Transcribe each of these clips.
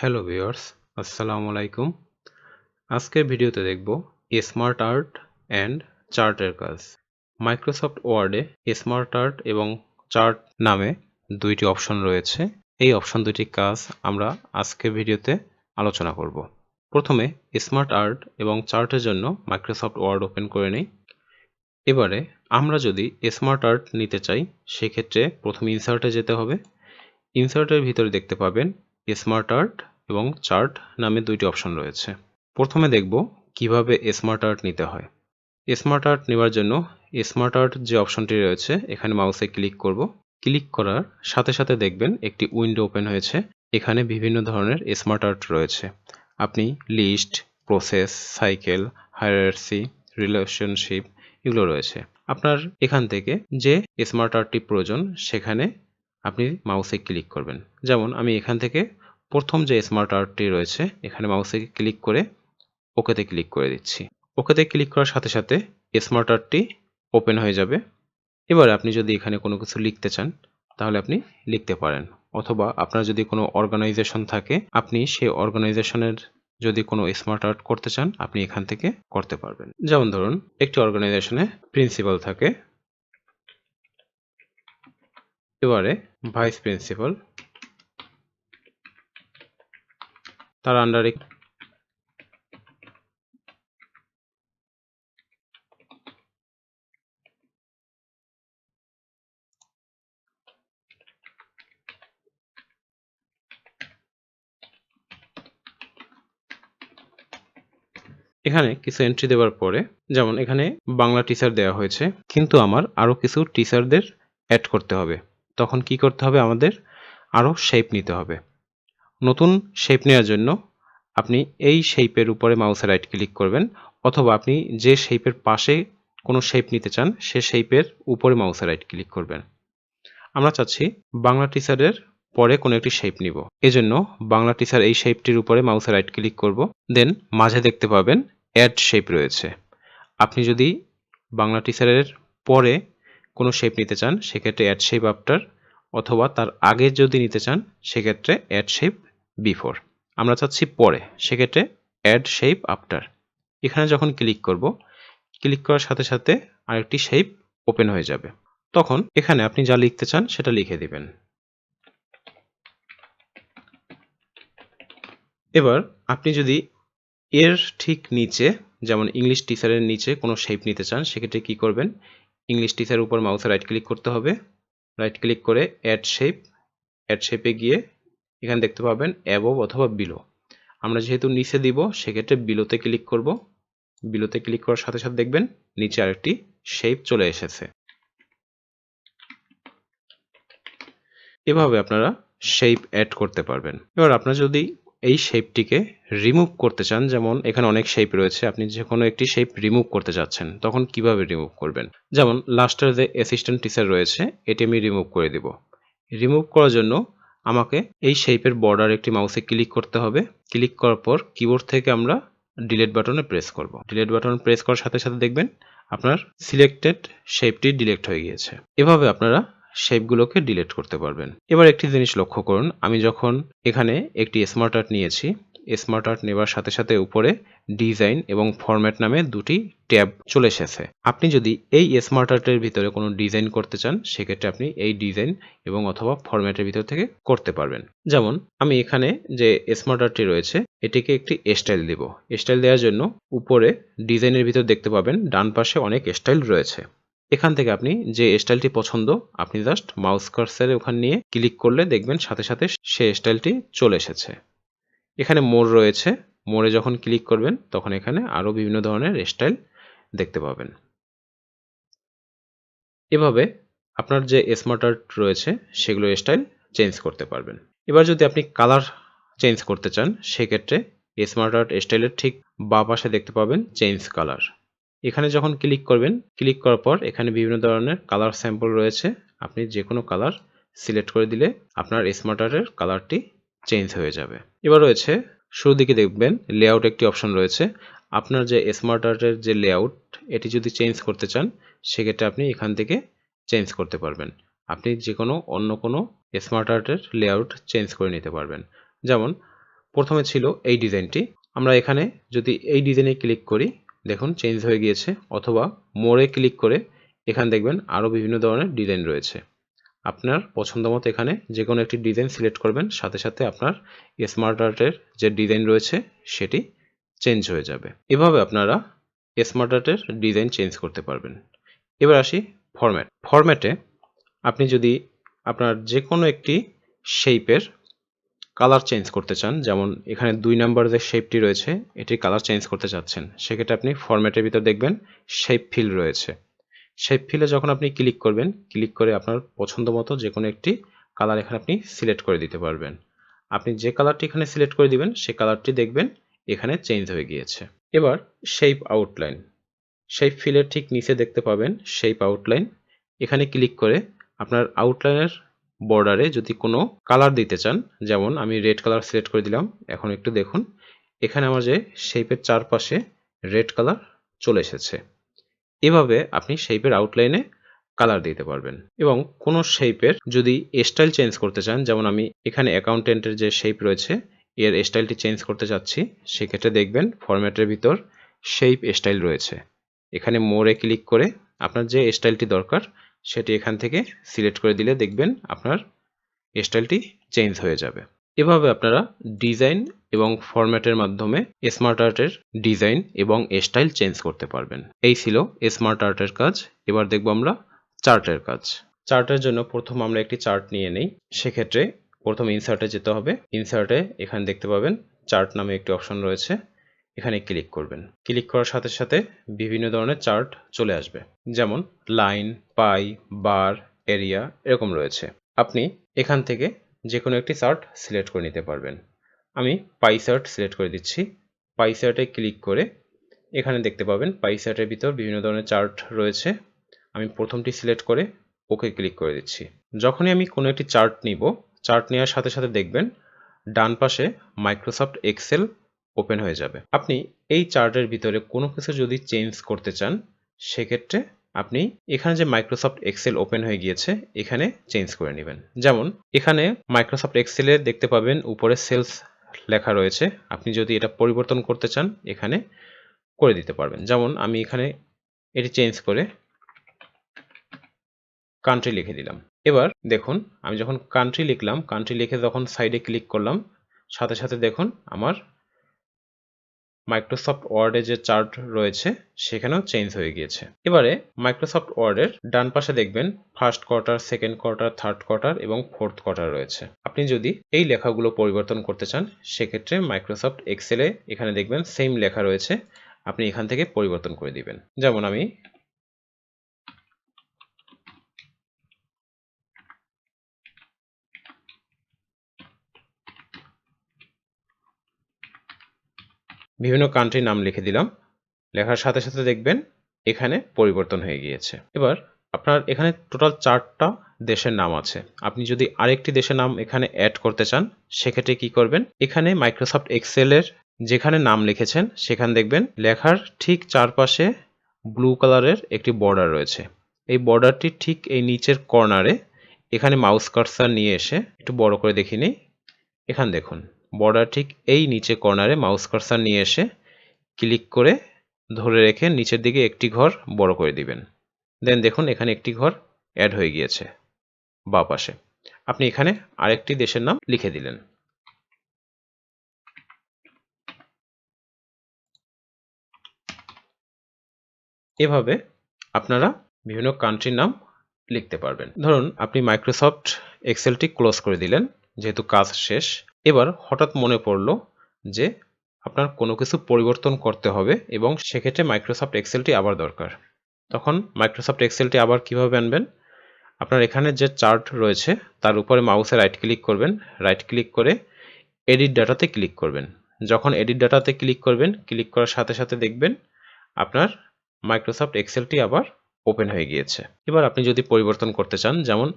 Hello viewers আসসালামু আলাইকুম আজকের ভিডিওতে দেখব স্মার্ট আর্ট অ্যান্ড চার্টের কাজ মাইক্রোসফট ওয়ার্ডে স্মার্ট আর্ট এবং চার্ট নামে দুইটি অপশন রয়েছে। এই অপশন দুটি কাজ আমরা আজকের ভিডিওতে আলোচনা করব। প্রথমে স্মার্ট আর্ট এবং চার্টের জন্য মাইক্রোসফট ওয়ার্ড ওপেন করে নিই। এবারে আমরা যদি স্মার্ট আর্ট নিতে চাই, সেক্ষেত্রে প্রথমে ইনসার্টে যেতে হবে। ইনসার্টের ভিতরে দেখতে পাবেন স্মার্ট আর্ট এবং চার্ট নামে দুইটি অপশন রয়েছে। প্রথমে দেখব কীভাবে স্মার্ট আর্ট নিতে হয়। স্মার্ট আর্ট নেওয়ার জন্য স্মার্ট আর্ট যে অপশনটি রয়েছে, এখানে মাউসে ক্লিক করব। ক্লিক করার সাথে সাথে দেখবেন একটি উইন্ডো ওপেন হয়েছে। এখানে বিভিন্ন ধরনের স্মার্ট আর্ট রয়েছে। আপনি list, process, cycle hierarchy relationship এগুলো রয়েছে। আপনার এখান থেকে যে স্মার্ট আর্টটি প্রয়োজন, সেখানে আপনি মাউসে ক্লিক করবেন। যেমন আমি এখান থেকে প্রথম যে স্মার্ট আর্টটি রয়েছে, এখানে মাউসে ক্লিক করে ওকেতে ক্লিক করে দিচ্ছি। ওকেতে ক্লিক করার সাথে সাথে স্মার্ট আর্টটি ওপেন হয়ে যাবে। এবার আপনি যদি এখানে কোনো কিছু লিখতে চান, তাহলে আপনি লিখতে পারেন। অথবা আপনার যদি কোনো অর্গানাইজেশন থাকে, আপনি সেই অর্গানাইজেশনের যদি কোনো স্মার্ট আর্ট করতে চান, আপনি এখান থেকে করতে পারবেন। যেমন ধরুন, একটি অর্গানাইজেশনে প্রিন্সিপাল থাকে। এবারে ভাইস প্রিন্সিপাল তার আন্ডারে এখানে কিছু এন্ট্রি দেওয়ার পরে, যেমন এখানে বাংলা টিচার দেওয়া হয়েছে, কিন্তু আমার আরও কিছু টিচারদের অ্যাড করতে হবে। তখন কি করতে হবে? আমাদের আরও শেপ নিতে হবে। নতুন শেপ নেওয়ার জন্য আপনি এই শেপের উপরে মাউসে রাইট ক্লিক করবেন, অথবা আপনি যে শেপের পাশে কোনো শেপ নিতে চান, সে শেপের উপরে মাউসে রাইট ক্লিক করবেন। আমরা চাচ্ছি বাংলা টিচারের পরে কোনো একটি শেপ নিব। এজন্য বাংলা টিচার এই শেপটির উপরে মাউসে রাইট ক্লিক করব। দেন মাঝে দেখতে পাবেন অ্যাড শেপ রয়েছে। আপনি যদি বাংলা টিচারের পরে কোনো শেপ নিতে চান, সেক্ষেত্রে অ্যাড শেপ আফটার অথবা তার আগে যদি নিতে চান, সেক্ষেত্রে অ্যাড শেপ বিফোর আমরা চাচ্ছি পরে, সেক্ষেত্রে অ্যাড শেপ আফটার এখানে যখন ক্লিক করব ক্লিক করার সাথে সাথে আরেকটি শেপ ওপেন হয়ে যাবে। তখন এখানে আপনি যা লিখতে চান সেটা লিখে দিবেন। এবার আপনি যদি এর ঠিক নিচে, যেমন ইংলিশ টিচারের নিচে কোনো শেপ নিতে চান, সেক্ষেত্রে কি করবেন? ইংলিশ টিচারের উপর মাউসে রাইট ক্লিক করতে হবে। রাইট ক্লিক করে অ্যাড শেপ অ্যাড শেপে গিয়ে এখানে দেখতে পাবেন অ্যাবভ অথবা বিলো আমরা যেহেতু নিচে দিব, সেক্ষেত্রে বিলোতে ক্লিক করব। বিলোতে ক্লিক করার সাথে সাথে দেখবেন নিচে আরেকটি শেপ চলে এসেছে। এভাবে আপনারা শেপ অ্যাড করতে পারবেন। এবার আপনারা যদি এই শেপটিকে রিমুভ করতে চান, যেমন এখানে অনেক শেপ রয়েছে, আপনি যে কোনো একটি শেপ রিমুভ করতে চাচ্ছেন তখন কীভাবে রিমুভ করবেন? যেমন লাস্টের যে অ্যাসিস্ট্যান্ট টিচার রয়েছে, এটি আমি রিমুভ করে দিব। রিমুভ করার জন্য আমাকে এই শেপের বর্ডার একটি মাউসে ক্লিক করতে হবে। ক্লিক করার পর কিবোর্ড থেকে আমরা ডিলেট বাটনে প্রেস করব। ডিলেট বাটন প্রেস করার সাথে সাথে দেখবেন আপনার সিলেক্টেড শেপটি ডিলেক্ট হয়ে গিয়েছে। এভাবে আপনারা শেপগুলোকে ডিলিট করতে পারবেন। এবার একটি জিনিস লক্ষ্য করুন, আমি যখন এখানে একটি স্মার্ট আর্ট নিয়েছি স্মার্ট আর্ট নেবার সাথে সাথে উপরে ডিজাইন এবং ফরম্যাট নামে দুটি ট্যাব চলে এসেছে। আপনি যদি এই স্মার্ট আর্টের ভিতরে কোনো ডিজাইন করতে চান, সেক্ষেত্রে আপনি এই ডিজাইন এবং অথবা ফরম্যাটের ভিতর থেকে করতে পারবেন। যেমন, আমি এখানে যে স্মার্ট আর্টটি রয়েছে, এটিকে একটি স্টাইল দেব। স্টাইল দেওয়ার জন্য উপরে ডিজাইনের ভিতর দেখতে পাবেন, ডান পাশে অনেক স্টাইল রয়েছে। এখান থেকে আপনি যে স্টাইলটি পছন্দ, আপনি জাস্ট মাউস কার্সারে ওখান নিয়ে ক্লিক করলে দেখবেন সাথে সাথে সে স্টাইলটি চলে এসেছে। এখানে মোড় রয়েছে। মোড়ে যখন ক্লিক করবেন, তখন এখানে আরও বিভিন্ন ধরনের স্টাইল দেখতে পাবেন। এভাবে আপনার যে স্মার্ট আর্ট রয়েছে, সেগুলো স্টাইল চেঞ্জ করতে পারবেন। এবার যদি আপনি কালার চেঞ্জ করতে চান, সেক্ষেত্রে স্মার্ট আর্ট স্টাইলের ঠিক বা পাশে দেখতে পাবেন চেঞ্জ কালার এখানে যখন ক্লিক করবেন ক্লিক করার পর এখানে বিভিন্ন ধরনের কালার স্যাম্পল রয়েছে। আপনি যে কোনো কালার সিলেক্ট করে দিলে আপনার স্মার্টারের কালারটি চেঞ্জ হয়ে যাবে। এবার রয়েছে শুরু দিকে দেখবেন লেআউট একটি অপশন রয়েছে। আপনার যে স্মার্ট আর্টের যে লেআউট এটি যদি চেঞ্জ করতে চান, সেক্ষেত্রে আপনি এখান থেকে চেঞ্জ করতে পারবেন। আপনি যে কোনো অন্য কোনো স্মার্ট আর্টের লেআউট চেঞ্জ করে নিতে পারবেন। যেমন, প্রথমে ছিল এই ডিজাইনটি আমরা এখানে যদি এই ডিজাইনে ক্লিক করি দেখুন চেঞ্জ হয়ে গিয়েছে, অথবা মোড়ে ক্লিক করে এখানে দেখবেন আরও বিভিন্ন ধরনের ডিজাইন রয়েছে। আপনার পছন্দ মতো এখানে যে কোনো একটি ডিজাইন সিলেক্ট করবেন, সাথে সাথে আপনার স্মার্ট আর্টের যে ডিজাইন রয়েছে, সেটি চেঞ্জ হয়ে যাবে। এভাবে আপনারা স্মার্ট আর্টের ডিজাইন চেঞ্জ করতে পারবেন। এবার আসি ফরম্যাট ফরম্যাটে আপনি যদি আপনার যে কোনো একটি শেপের কালার চেঞ্জ করতে চান, যেমন এখানে দুই নাম্বার যে শেপটি রয়েছে এটির কালার চেঞ্জ করতে চাচ্ছেন। সেক্ষেত্রে আপনি ফরম্যাটের ভিতর দেখবেন শেপ ফিল রয়েছে। শেপ ফিলে যখন আপনি ক্লিক করবেন ক্লিক করে আপনার পছন্দ মতো যে কোনো একটি কালার এখানে আপনি সিলেক্ট করে দিতে পারবেন। আপনি যে কালারটি এখানে সিলেক্ট করে দিবেন সেই কালারটি দেখবেন এখানে চেঞ্জ হয়ে গিয়েছে। এবার শেপ আউটলাইন শেপ ফিলের ঠিক নিচে দেখতে পাবেন শেপ আউটলাইন এখানে ক্লিক করে আপনার আউটলাইনের বর্ডারে যদি কোনো কালার দিতে চান, যেমন আমি রেড কালার সিলেক্ট করে দিলাম, এখন একটু দেখুন, এখানে আমার যে শেপের চারপাশে রেড কালার চলে এসেছে। এভাবে আপনি শেপের আউটলাইনে কালার দিতে পারবেন এবং কোনো শেপের যদি স্টাইল চেঞ্জ করতে চান, যেমন আমি এখানে অ্যাকাউন্টেন্টের যে শেপ রয়েছে, এর স্টাইলটি চেঞ্জ করতে চাচ্ছি, সেক্ষেত্রে দেখবেন ফরম্যাটের ভিতর শেপ স্টাইল রয়েছে। এখানে মোড়ে ক্লিক করে আপনার যে স্টাইলটি দরকার সেটি এখান থেকে সিলেক্ট করে দিলে দেখবেন আপনার স্টাইলটি চেঞ্জ হয়ে যাবে। এভাবে আপনারা ডিজাইন এবং ফরম্যাটের মাধ্যমে স্মার্ট আর্টের ডিজাইন এবং স্টাইল চেঞ্জ করতে পারবেন। এই ছিল স্মার্ট আর্টের কাজ। এবার দেখব আমরা চার্টের কাজ। চার্টের জন্য প্রথম আমরা একটি চার্ট নিয়ে নেই। সেক্ষেত্রে প্রথম ইনসার্টে যেতে হবে। ইনসার্টে এখানে দেখতে পাবেন চার্ট নামে একটি অপশন রয়েছে। এখানে ক্লিক করবেন। ক্লিক করার সাথে সাথে বিভিন্ন ধরনের চার্ট চলে আসবে। যেমন লাইন, পাই, বার, এরিয়া এরকম রয়েছে। আপনি এখান থেকে যে কোনো একটি চার্ট সিলেক্ট করে নিতে পারবেন। আমি পাই চার্ট সিলেক্ট করে দিচ্ছি। পাই চার্টে ক্লিক করে এখানে দেখতে পাবেন পাই চার্টের ভিতর বিভিন্ন ধরনের চার্ট রয়েছে। আমি প্রথমটি সিলেক্ট করে ওকে ক্লিক করে দিচ্ছি। যখনই আমি কোনো একটি চার্ট নিব, চার্ট নেওয়ার সাথে সাথে দেখবেন ডান পাশে মাইক্রোসফট এক্সেল ওপেন হয়ে যাবে। আপনি এই চার্টের ভিতরে কোনো কিছু যদি চেঞ্জ করতে চান, সেক্ষেত্রে আপনি এখানে যে মাইক্রোসফট এক্সেল ওপেন হয়ে গিয়েছে, এখানে চেঞ্জ করে নেবেন। যেমন, এখানে মাইক্রোসফট এক্সেলে দেখতে পাবেন উপরে সেলস লেখা রয়েছে। আপনি যদি এটা পরিবর্তন করতে চান, এখানে করে দিতে পারবেন। যেমন, আমি এখানে এটি চেঞ্জ করে কান্ট্রি লিখে দিলাম। এবার দেখুন, আমি যখন কান্ট্রি লিখলাম কান্ট্রি লিখে যখন সাইডে ক্লিক করলাম, সাথে সাথে দেখুন, আমার মাইক্রোসফট ওয়ার্ডে যে চার্ট রয়েছে, সেখানেও চেঞ্জ হয়ে গিয়েছে। এবারে মাইক্রোসফট ওয়ার্ডের ডান পাশে দেখবেন first quarter second quarter third quarter এবং ফোর্থ কোয়ার্টার রয়েছে। আপনি যদি এই লেখাগুলো পরিবর্তন করতে চান, সেক্ষেত্রে মাইক্রোসফট এক্সেলে এখানে দেখবেন সেম লেখা রয়েছে। আপনি এখান থেকে পরিবর্তন করে দিবেন। যেমন আমি বিভিন্ন কান্ট্রির নাম লিখে দিলাম। লেখার সাথে সাথে দেখবেন এখানে পরিবর্তন হয়ে গিয়েছে। এবার আপনার এখানে টোটাল চারটা দেশের নাম আছে। আপনি যদি আরেকটি দেশের নাম এখানে অ্যাড করতে চান, সেক্ষেত্রে কি করবেন? এখানে মাইক্রোসফট এক্সেলের যেখানে নাম লিখেছেন, সেখানে দেখবেন লেখার ঠিক চারপাশে ব্লু কালারের একটি বর্ডার রয়েছে। এই বর্ডারটি ঠিক এই নিচের কর্নারে এখানে মাউস কার্সার নিয়ে এসে একটু বড় করে দেখিনি এখানে দেখুন। বর্ডার ঠিক এই নিচে কর্নারে মাউস কার্সার নিয়ে এসে ক্লিক করে ধরে রেখে নিচের দিকে একটি ঘর বড় করে দিবেন। দেন দেখুন এখানে একটি ঘর অ্যাড হয়ে গিয়েছে বা পাশে। আপনি এখানে আরেকটি দেশের নাম লিখে দিলেন। এভাবে আপনারা বিভিন্ন কান্ট্রির নাম লিখতে পারবেন। ধরুন, আপনি মাইক্রোসফট এক্সেলটি ক্লোজ করে দিলেন, যেহেতু কাজ শেষ। এবার হঠাৎ মনে পড়ল যে আপনার কোনো কিছু পরিবর্তন করতে হবে এবং সেক্ষেত্রে মাইক্রোসফট এক্সেলটি আবার দরকার। তখন মাইক্রোসফট এক্সেলটি আবার কীভাবে আনবেন? আপনার এখানে যে চার্ট রয়েছে, তার উপরে মাউসে রাইট ক্লিক করবেন। রাইট ক্লিক করে এডিট ডাটাতে ক্লিক করবেন। যখন এডিট ডাটাতে ক্লিক করবেন ক্লিক করার সাথে সাথে দেখবেন আপনার মাইক্রোসফট এক্সেলটি আবার ওপেন হয়ে গিয়েছে। এবার আপনি যদি পরিবর্তন করতে চান, যেমন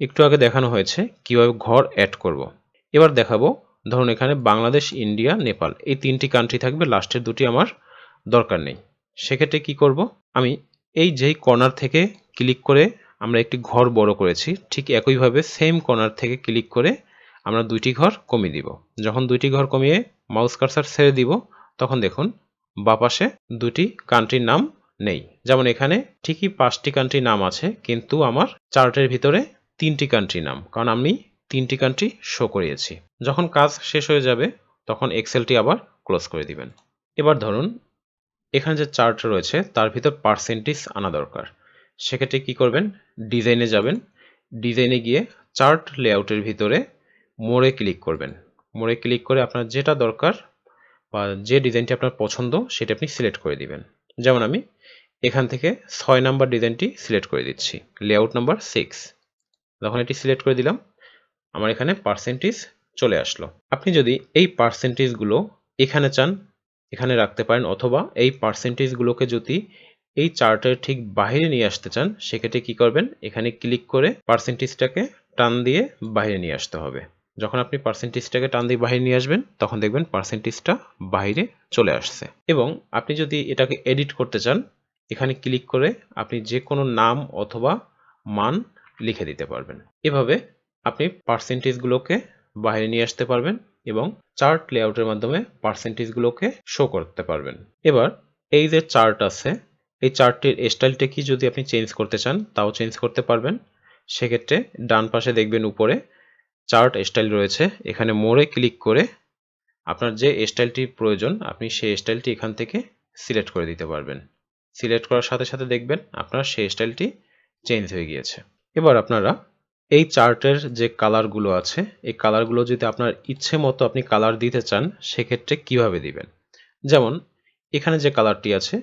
একটু আগে দেখানো হয়েছে কীভাবে ঘর অ্যাড করব। এবার দেখাবো, ধরুন এখানে বাংলাদেশ, ইন্ডিয়া, নেপাল, এই তিনটি কান্ট্রি থাকবে লাস্টের দুটি আমার দরকার নেই। সেক্ষেত্রে কি করব? আমি এই যেই কর্নার থেকে ক্লিক করে আমরা একটি ঘর বড় করেছি, ঠিক একইভাবে সেম কর্নার থেকে ক্লিক করে আমরা দুইটি ঘর কমিয়ে দিব। যখন দুইটি ঘর কমিয়ে মাউস কার্সার ছেড়ে দিব, তখন দেখুন বাপাশে দুটি কান্ট্রির নাম নেই। যেমন এখানে ঠিকই পাঁচটি কান্ট্রির নাম আছে, কিন্তু আমার চার্টের ভিতরে তিনটি কান্ট্রি নাম। কারণ আমি তিনটি কান্ট্রি শো করিয়েছি। যখন কাজ শেষ হয়ে যাবে, তখন এক্সেলটি আবার ক্লোজ করে দিবেন। এবার ধরুন, এখানে যে চার্ট রয়েছে, তার ভিতর পার্সেন্টেজ আনা দরকার। সেক্ষেত্রে কি করবেন? ডিজাইনে যাবেন। ডিজাইনে গিয়ে চার্ট লেআউটের ভিতরে মোড়ে ক্লিক করবেন। মোড়ে ক্লিক করে আপনার যেটা দরকার বা যে ডিজাইনটি আপনার পছন্দ, সেটা আপনি সিলেক্ট করে দিবেন। যেমন আমি এখান থেকে ছয় নাম্বার ডিজাইনটি সিলেক্ট করে দিচ্ছি। লেআউট নাম্বার সিক্স যখন এটি সিলেক্ট করে দিলাম আমার এখানে পার্সেন্টেজ চলে আসলো। আপনি যদি এই পার্সেন্টেজগুলো এখানে চান, এখানে রাখতে পারেন, অথবা এই পার্সেন্টেজগুলোকে যদি এই চার্টের ঠিক বাইরে নিয়ে আসতে চান, সেক্ষেত্রে কি করবেন? এখানে ক্লিক করে পার্সেন্টেজটাকে টান দিয়ে বাইরে নিয়ে আসতে হবে। যখন আপনি পার্সেন্টেজটাকে টান দিয়ে বাইরে নিয়ে আসবেন, তখন দেখবেন পার্সেন্টেজটা বাইরে চলে আসছে। এবং আপনি যদি এটাকে এডিট করতে চান, এখানে ক্লিক করে আপনি যে কোনো নাম অথবা মান লিখে দিতে পারবেন। এভাবে আপনি পার্সেন্টেজগুলোকে বাইরে নিয়ে আসতে পারবেন এবং চার্ট লেআউটের মাধ্যমে পার্সেন্টেজগুলোকে শো করতে পারবেন। এবার এই যে চার্ট আছে, এই চার্টটির স্টাইলটা কি যদি আপনি চেঞ্জ করতে চান, তাও চেঞ্জ করতে পারবেন। সেক্ষেত্রে ডান পাশে দেখবেন উপরে চার্ট স্টাইল রয়েছে। এখানে মোড়ে ক্লিক করে আপনার যে স্টাইলটি প্রয়োজন, আপনি সেই স্টাইলটি এখান থেকে সিলেক্ট করে দিতে পারবেন। সিলেক্ট করার সাথে সাথে দেখবেন আপনার সেই স্টাইলটি চেঞ্জ হয়ে গিয়েছে। এবার আপনারা এই চার্টের যে কালারগুলো আছে, এই কালারগুলো যদি আপনার ইচ্ছে মতো আপনি কালার দিতে চান, সেক্ষেত্রে কীভাবে দিবেন? যেমন, এখানে যে কালারটি আছে,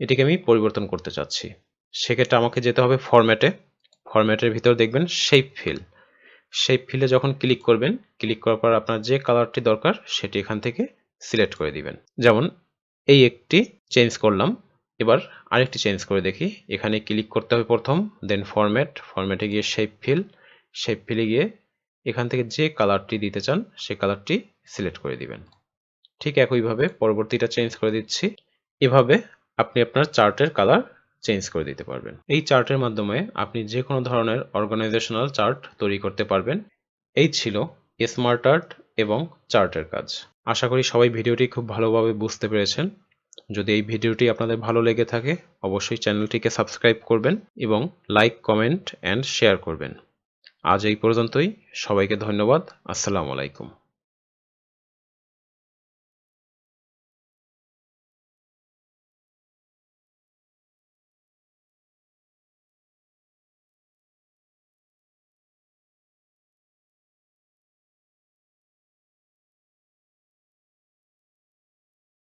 এটিকে আমি পরিবর্তন করতে চাচ্ছি। সেক্ষেত্রে আমাকে যেতে হবে ফরম্যাটে ফরম্যাটের ভিতর দেখবেন শেপ ফিল শেপ ফিলে যখন ক্লিক করবেন ক্লিক করার পর আপনার যে কালারটি দরকার, সেটি এখান থেকে সিলেক্ট করে দিবেন। যেমন, এই একটি চেঞ্জ করলাম। এবার আরেকটি চেঞ্জ করে দেখি। এখানে ক্লিক করতে হবে প্রথম দেন ফরম্যাট ফরম্যাটে গিয়ে শেপ ফিল শেপ ফিলে গিয়ে এখান থেকে যে কালারটি দিতে চান, সে কালারটি সিলেক্ট করে দিবেন। ঠিক একইভাবে পরবর্তীটা চেঞ্জ করে দিচ্ছি। এভাবে আপনি আপনার চার্টের কালার চেঞ্জ করে দিতে পারবেন। এই চার্টের মাধ্যমে আপনি যে কোনো ধরনের অর্গানাইজেশনাল চার্ট তৈরি করতে পারবেন। এই ছিল স্মার্ট আর্ট এবং চার্টের কাজ। আশা করি সবাই ভিডিওটি খুব ভালোভাবে বুঝতে পেরেছেন। যদি এই ভিডিওটি আপনাদের ভালো লেগে থাকে, অবশ্যই চ্যানেলটিকে সাবস্ক্রাইব করবেন এবং লাইক, কমেন্ট অ্যান্ড শেয়ার করবেন। আজ এই পর্যন্তই। সবাইকে ধন্যবাদ। আসসালামু আলাইকুম।